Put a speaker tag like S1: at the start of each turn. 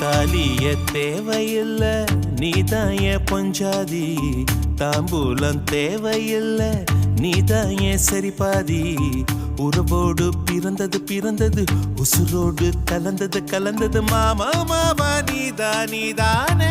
S1: தாலிய தேவையில்ல நீதான் என் பொஞ்சாதி. தாம்பூலம் தேவையில்ல நீதான் என் சரிபாதி. உறவோடு பிறந்தது பிறந்தது உசுரோடு கலந்தது கலந்தது. மாமா மாமா நீதா நீதான.